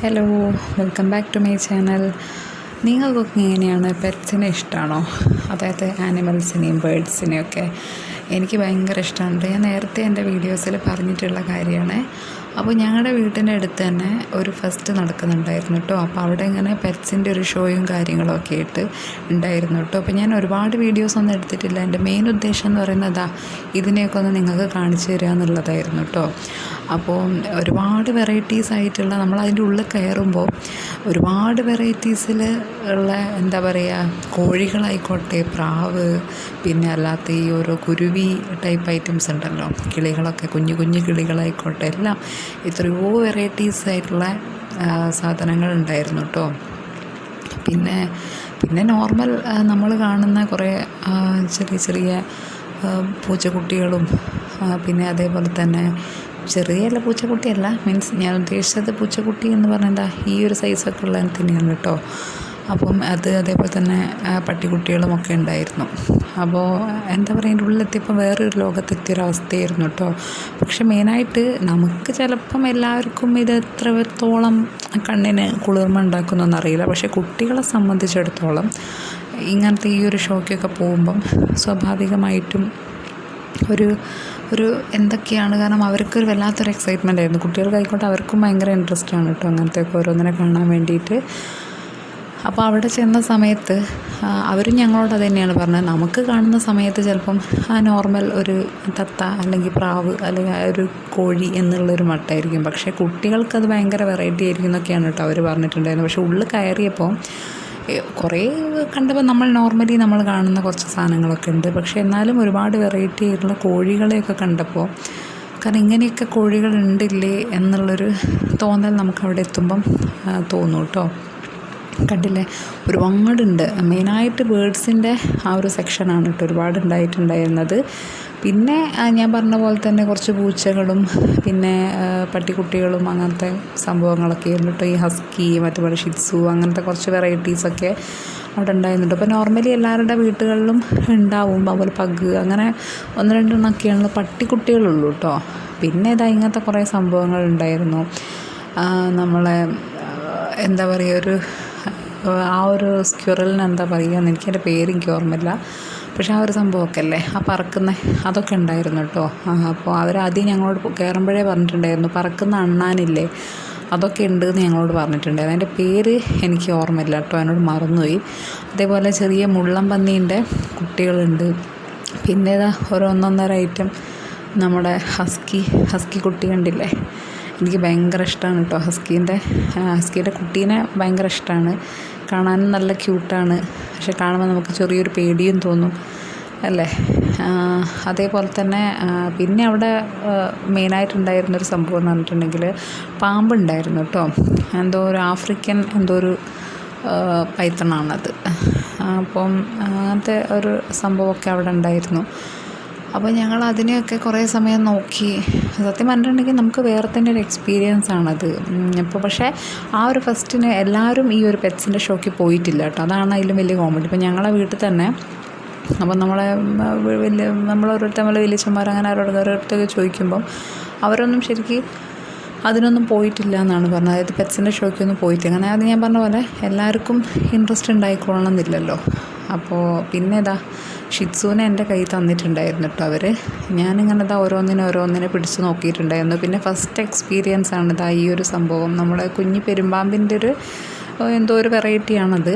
Hello welcome back to my channel നിങ്ങൾക്കൊക്കെ എങ്ങനെയാണ് പെറ്റ്സിനെ ഇഷ്ടമാണോ അതായത് ആനിമൽസിനെയും ബേഡ്സിനെയും ഒക്കെ എനിക്ക് ഭയങ്കര ഇഷ്ടമാണ് ഞാൻ നേരത്തെ എന്റെ വീഡിയോസിൽ പറഞ്ഞിട്ടുള്ള കാര്യമാണ്. അപ്പോൾ ഞങ്ങളുടെ വീട്ടിന്റെ അടുത്ത് തന്നെ ഒരു ഫെസ്റ്റ് നടക്കുന്നുണ്ടായിരുന്നു കേട്ടോ അപ്പോൾ അവിടെ ഇങ്ങനെ പെറ്റ്സിന്റെ ഒരു ഷോയും കാര്യങ്ങളൊക്കെ ആയിട്ട് ഉണ്ടായിരുന്നു കേട്ടോ അപ്പോൾ ഞാൻ ഒരുപാട് വീഡിയോസ് ഒന്നും എടുത്തിട്ടില്ല. എന്റെ മെയിൻ ഉദ്ദേശം എന്ന് പറയുന്നത് ഇതിനെയൊക്കെ ഒന്ന് നിങ്ങൾക്ക് കാണിച്ചു തരിക എന്നുള്ളതായിരുന്നു കേട്ടോ അപ്പോൾ ഒരുപാട് വെറൈറ്റീസ് ആയിട്ടുള്ള നമ്മൾ അതിന്റെ ഉള്ളിൽ കയറുമ്പോൾ ഒരുപാട് വെറൈറ്റീസിൽ ഉള്ള എന്താ പറയുക കോഴികളായിക്കോട്ടെ പ്രാവ് പിന്നെ അല്ലാത്ത ഈ ഓരോ കുരുവി ടൈപ്പ് ഐറ്റംസ് ഉണ്ടല്ലോ. കിളികളൊക്കെ കുഞ്ഞു കുഞ്ഞു കിളികളായിക്കോട്ടെ എല്ലാം എത്രയോ വെറൈറ്റീസ് ആയിട്ടുള്ള സാധനങ്ങൾ ഉണ്ടായിരുന്നു കേട്ടോ പിന്നെ പിന്നെ നോർമൽ നമ്മൾ കാണുന്ന കുറേ ചെറിയ ചെറിയ പൂച്ചക്കുട്ടികളും പിന്നെ അതേപോലെ തന്നെ ചെറിയ ചെറിയല്ല പൂച്ചക്കുട്ടിയല്ല മീൻസ് ഞാൻ ഉദ്ദേശിച്ചത് പൂച്ചക്കുട്ടി എന്ന് പറഞ്ഞാൽ ഈ ഒരു സൈസൊക്കെ ഉള്ള തന്നെയാണ് കേട്ടോ അപ്പം അത് അതേപോലെ തന്നെ പട്ടിക്കുട്ടികളും ഒക്കെ ഉണ്ടായിരുന്നു. അപ്പോൾ എന്താ പറയുക അതിന്റെ ഉള്ളിലെത്തിയപ്പോൾ വേറൊരു ലോകത്തെത്തിയൊരവസ്ഥയായിരുന്നു കേട്ടോ പക്ഷെ മെയിനായിട്ട് നമുക്ക് ചിലപ്പം എല്ലാവർക്കും ഇത് എത്രത്തോളം കണ്ണിന് കുളിർമ ഉണ്ടാക്കുന്നൊന്നും പക്ഷെ കുട്ടികളെ സംബന്ധിച്ചിടത്തോളം ഇങ്ങനത്തെ ഈ ഒരു ഷോക്കൊക്കെ പോകുമ്പം സ്വാഭാവികമായിട്ടും ഒരു ഒരു എന്തൊക്കെയാണ് കാരണം അവർക്കൊരു വല്ലാത്തൊരു എക്സൈറ്റ്മെന്റ് ആയിരുന്നു. കുട്ടികൾക്കായിക്കോട്ടെ അവർക്കും ഭയങ്കര ഇൻട്രസ്റ്റ് ആണ് കേട്ടോ അങ്ങനത്തെയൊക്കെ ഓരോന്നിനെ കാണാൻ വേണ്ടിയിട്ട്. അപ്പോൾ അവിടെ ചെന്ന സമയത്ത് അവരും ഞങ്ങളോട് അത് തന്നെയാണ് പറഞ്ഞത്. നമുക്ക് കാണുന്ന സമയത്ത് ചിലപ്പം ആ നോർമൽ ഒരു തത്ത അല്ലെങ്കിൽ പ്രാവ് അല്ലെങ്കിൽ ഒരു കോഴി എന്നുള്ളൊരു മട്ടായിരിക്കും. പക്ഷേ കുട്ടികൾക്കത് ഭയങ്കര വെറൈറ്റി ആയിരിക്കും എന്നൊക്കെയാണ് കേട്ടോ അവർ പറഞ്ഞിട്ടുണ്ടായിരുന്നത്. പക്ഷേ ഉള്ളിൽ കയറിയപ്പോൾ കുറേ കണ്ടപ്പോൾ നമ്മൾ നോർമലി നമ്മൾ കാണുന്ന കുറച്ച് സാധനങ്ങളൊക്കെ ഉണ്ട്. പക്ഷേ എന്നാലും ഒരുപാട് വെറൈറ്റി ആയിട്ടുള്ള കോഴികളെയൊക്കെ കണ്ടപ്പോൾ കാരണം ഇങ്ങനെയൊക്കെ കോഴികൾ ഉണ്ടില്ലേ എന്നുള്ളൊരു തോന്നൽ നമുക്ക് അവിടെ എത്തുമ്പം തോന്നും കേട്ടോ. കണ്ടില്ലേ? ഒരുപാടുണ്ട്. മെയിനായിട്ട് ബേഡ്സിന്റെ ആ ഒരു സെക്ഷനാണ് കേട്ടോ ഒരുപാട് ഉണ്ടായിട്ടുണ്ടായിരുന്നത് പിന്നെ ഞാൻ പറഞ്ഞ പോലെ തന്നെ കുറച്ച് പൂച്ചകളും പിന്നെ പട്ടിക്കുട്ടികളും അങ്ങനത്തെ സംഭവങ്ങളൊക്കെ ആയിരുന്നു കേട്ടോ. ഈ ഹസ്കി മറ്റുപോലെ ഷിറ്റ്സു അങ്ങനത്തെ കുറച്ച് വെറൈറ്റീസൊക്കെ അവിടെ ഉണ്ടായിരുന്നുണ്ട്. അപ്പോൾ നോർമലി എല്ലാവരുടെ വീടുകളിലും ഉണ്ടാവും. അതുപോലെ പഗ് അങ്ങനെ ഒന്ന് രണ്ടെണ്ണമൊക്കെയാണ് പട്ടിക്കുട്ടികളുള്ളൂ കേട്ടോ. പിന്നെ ഇതാ ഇങ്ങനത്തെ കുറേ സംഭവങ്ങൾ ഉണ്ടായിരുന്നു നമ്മളെ എന്താ പറയുക ഒരു ആ ഒരു സ്ക്യൂറലിന് എന്താ പറയുക എനിക്കതിന്റെ പേര് എനിക്ക് ഓർമ്മയില്ല. പക്ഷെ ആ ഒരു സംഭവമൊക്കെ അല്ലേ? ആ പറക്കുന്ന അതൊക്കെ ഉണ്ടായിരുന്നു കേട്ടോ. അപ്പോൾ ആദ്യം ഞങ്ങളോട് കയറുമ്പോഴേ പറഞ്ഞിട്ടുണ്ടായിരുന്നു പറക്കുന്ന അണ്ണാനില്ലേ അതൊക്കെ ഉണ്ട് എന്ന് ഞങ്ങളോട് പറഞ്ഞിട്ടുണ്ടായിരുന്നു. അതിന്റെ പേര് എനിക്ക് ഓർമ്മയില്ല കേട്ടോ എന്നോട് മറന്നുപോയി. അതേപോലെ ചെറിയ മുള്ളം പന്നീന്റെ കുട്ടികളുണ്ട്. പിന്നെ ഇതാ ഓരോന്നൊന്നര ഐറ്റം നമ്മുടെ ഹസ്കി ഹസ്കി കുട്ടി കണ്ടില്ലേ? എനിക്ക് ഭയങ്കര ഇഷ്ടമാണ് കേട്ടോ ഹസ്കീന്റെ ഹസ്കീന്റെ കുട്ടീനെ ഭയങ്കര ഇഷ്ടമാണ്. കാണാനും നല്ല ക്യൂട്ടാണ് പക്ഷെ കാണുമ്പോൾ നമുക്ക് ചെറിയൊരു പേടിയും തോന്നും. അല്ലേ? അതേപോലെ തന്നെ പിന്നെ അവിടെ മെയിനായിട്ടുണ്ടായിരുന്നൊരു സംഭവം എന്ന് പറഞ്ഞിട്ടുണ്ടെങ്കിൽ പാമ്പുണ്ടായിരുന്നു കേട്ടോ. എന്തോ ഒരു ആഫ്രിക്കൻ എന്തോ ഒരു പൈത്തണാണത് അപ്പം അങ്ങനത്തെ ഒരു സംഭവമൊക്കെ അവിടെ ഉണ്ടായിരുന്നു. അപ്പോൾ ഞങ്ങൾ അതിനെയൊക്കെ കുറേ സമയം നോക്കി. സത്യം പറഞ്ഞിട്ടുണ്ടെങ്കിൽ നമുക്ക് വേറെ തന്നെ ഒരു എക്സ്പീരിയൻസ് ആണത്. അപ്പോൾ പക്ഷേ ആ ഒരു ഫസ്റ്റിന് എല്ലാവരും ഈ ഒരു പെറ്റ്സിന്റെ ഷോക്ക് പോയിട്ടില്ല കേട്ടോ. അതാണ് അതിലും വലിയ കോമഡി ഇപ്പോൾ ഞങ്ങളെ വീട്ടിൽ തന്നെ അപ്പം നമ്മളെ വലിയ നമ്മളോരോരുത്തർ നമ്മളെ വലിയച്ഛന്മാർ അങ്ങനെ ഓരോരുത്തരൊക്കെ ചോദിക്കുമ്പം അവരൊന്നും ശരിക്കും അതിനൊന്നും പോയിട്ടില്ല എന്നാണ് പറഞ്ഞത്. അതായത് പെറ്റ്സിന്റെ ഷോയ്ക്കൊന്നും പോയിട്ടില്ല. അങ്ങനെ അത് ഞാൻ പറഞ്ഞ പോലെ എല്ലാവർക്കും ഇൻട്രസ്റ്റ് ഉണ്ടായിക്കൊള്ളണം എന്നില്ലല്ലോ അപ്പോൾ പിന്നെ ഇതാ ഷിറ്റ്സൂനെ എന്റെ കയ്യിൽ തന്നിട്ടുണ്ടായിരുന്നു കേട്ടോ അവർ ഞാനിങ്ങനെ ഇതാ ഓരോന്നിനെ ഓരോന്നിനെ പിടിച്ച് നോക്കിയിട്ടുണ്ടായിരുന്നു. പിന്നെ ഫസ്റ്റ് എക്സ്പീരിയൻസ് ആണ് ഇതാ ഈ ഒരു സംഭവം. നമ്മുടെ കുഞ്ഞി പെരുമ്പാമ്പിന്റെ ഒരു എന്തോ ഒരു വെറൈറ്റിയാണത്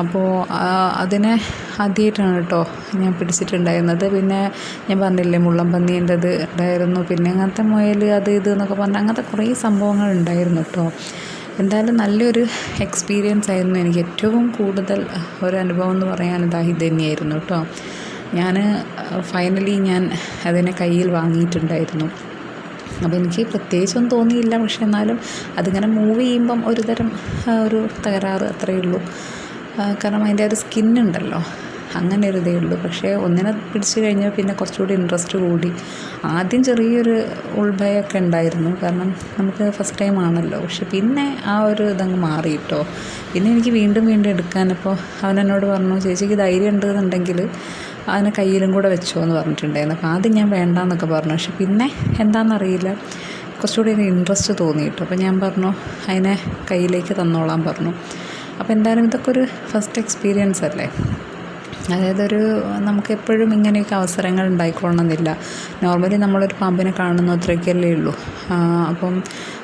അപ്പോൾ അതിനെ ആദ്യമായിട്ടാണ് കേട്ടോ ഞാൻ പിടിച്ചിട്ടുണ്ടായിരുന്നത്. പിന്നെ ഞാൻ പറഞ്ഞില്ലേ മുള്ളംപന്നീന്റെത് ഉണ്ടായിരുന്നു. പിന്നെ അങ്ങനത്തെ മുയൽ അത് ഇത് എന്നൊക്കെ പറഞ്ഞാൽ അങ്ങനത്തെ കുറേ സംഭവങ്ങൾ ഉണ്ടായിരുന്നു കേട്ടോ എന്തായാലും നല്ലൊരു എക്സ്പീരിയൻസ് ആയിരുന്നു. എനിക്ക് ഏറ്റവും കൂടുതൽ ഒരു അനുഭവം എന്ന് പറയാൻ ഇതാ ഇത് തന്നെയായിരുന്നു കേട്ടോ. ഞാൻ ഫൈനലി ഞാൻ അതിനെ കയ്യിൽ വാങ്ങിയിട്ടുണ്ടായിരുന്നു. അപ്പോൾ എനിക്ക് പ്രത്യേകിച്ചൊന്നും തോന്നിയില്ല. പക്ഷെ എന്നാലും അതിങ്ങനെ മൂവ് ചെയ്യുമ്പം ഒരുതരം ഒരു തകരാറ് അത്രയേ ഉള്ളൂ. കാരണം അതിന്റെ ഒരു സ്കിന്നുണ്ടല്ലോ അങ്ങനെ ഒരു ഇതേ ഉള്ളൂ. പക്ഷേ ഒന്നിനെ പിടിച്ച് കഴിഞ്ഞാൽ പിന്നെ കുറച്ചുകൂടി ഇൻട്രസ്റ്റ് കൂടി. ആദ്യം ചെറിയൊരു ഉൾഭയമൊക്കെ ഉണ്ടായിരുന്നു. കാരണം നമുക്ക് ഫസ്റ്റ് ടൈം ആണല്ലോ. പക്ഷെ പിന്നെ ആ ഒരു ഇതങ്ങ് മാറി കേട്ടോ. പിന്നെ എനിക്ക് വീണ്ടും വീണ്ടും എടുക്കാനപ്പോൾ അവൻ എന്നോട് പറഞ്ഞു ചേച്ചിക്ക് ധൈര്യം ഉണ്ടെന്നുണ്ടെങ്കിൽ അതിനെ കയ്യിലും കൂടെ വെച്ചോ എന്ന് പറഞ്ഞിട്ടുണ്ടായിരുന്നു. അപ്പോൾ ആദ്യം ഞാൻ വേണ്ടാന്നൊക്കെ പറഞ്ഞു. പക്ഷെ പിന്നെ എന്താണെന്നറിയില്ല കുറച്ചുകൂടി ഒരു ഇൻട്രസ്റ്റ് തോന്നി കേട്ടോ. അപ്പോൾ ഞാൻ പറഞ്ഞു അതിനെ കയ്യിലേക്ക് തന്നോളാൻ പറഞ്ഞു. അപ്പോൾ എന്തായാലും ഇതൊക്കെ ഒരു ഫസ്റ്റ് എക്സ്പീരിയൻസ് അല്ലേ? അതായത് ഒരു നമുക്ക് എപ്പോഴും ഇങ്ങനെയൊക്കെ അവസരങ്ങൾ ഉണ്ടായിക്കൊള്ളണമെന്നില്ല. നോർമലി നമ്മളൊരു പാമ്പിനെ കാണുന്നു അത്രയൊക്കെയല്ലേ ഉള്ളൂ. അപ്പം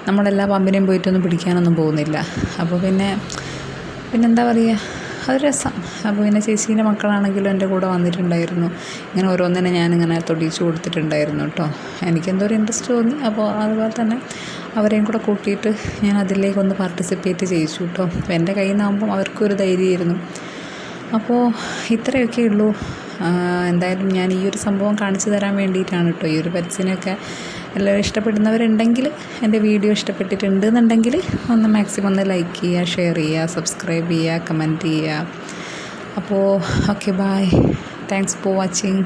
നമ്മളെല്ലാ പാമ്പിനെയും പോയിട്ടൊന്നും പിടിക്കാനൊന്നും പോകുന്നില്ല. അപ്പോൾ പിന്നെ പിന്നെന്താ പറയുക അത് രസം. അപ്പോൾ പിന്നെ ചേച്ചീന്റെ മക്കളാണെങ്കിലും എന്റെ കൂടെ വന്നിട്ടുണ്ടായിരുന്നു. ഇങ്ങനെ ഓരോന്നിനെ ഞാനിങ്ങനെ തൊടിയിച്ച് കൊടുത്തിട്ടുണ്ടായിരുന്നു കേട്ടോ എനിക്കെന്തോ ഒരു ഇൻട്രസ്റ്റ് തോന്നി. അപ്പോൾ അതുപോലെ തന്നെ അവരെയും കൂടെ കൂട്ടിയിട്ട് ഞാൻ അതിലേക്കൊന്ന് പാർട്ടിസിപ്പേറ്റ് ചെയ്യിച്ചു കേട്ടോ എന്റെ കയ്യിൽ നിന്നാകുമ്പം അവർക്കൊരു ധൈര്യമായിരുന്നു. അപ്പോൾ ഇത്രയൊക്കെ ഉള്ളൂ. എന്തായാലും ഞാൻ ഈ ഒരു സംഭവം കാണിച്ചു തരാൻ വേണ്ടിയിട്ടാണ് കേട്ടോ ഈ ഒരു പരസ്യനൊക്കെ എല്ലാവരും ഇഷ്ടപ്പെടുന്നവരുണ്ടെങ്കിൽ എന്റെ വീഡിയോ ഇഷ്ടപ്പെട്ടിട്ടുണ്ട് എന്നുണ്ടെങ്കിൽ ഒന്ന് മാക്സിമം ഒന്ന് ലൈക്ക് ചെയ്യുക ഷെയർ ചെയ്യുക സബ്സ്ക്രൈബ് ചെയ്യുക കമന്റ് ചെയ്യുക. അപ്പോൾ okay bye. Thanks for watching.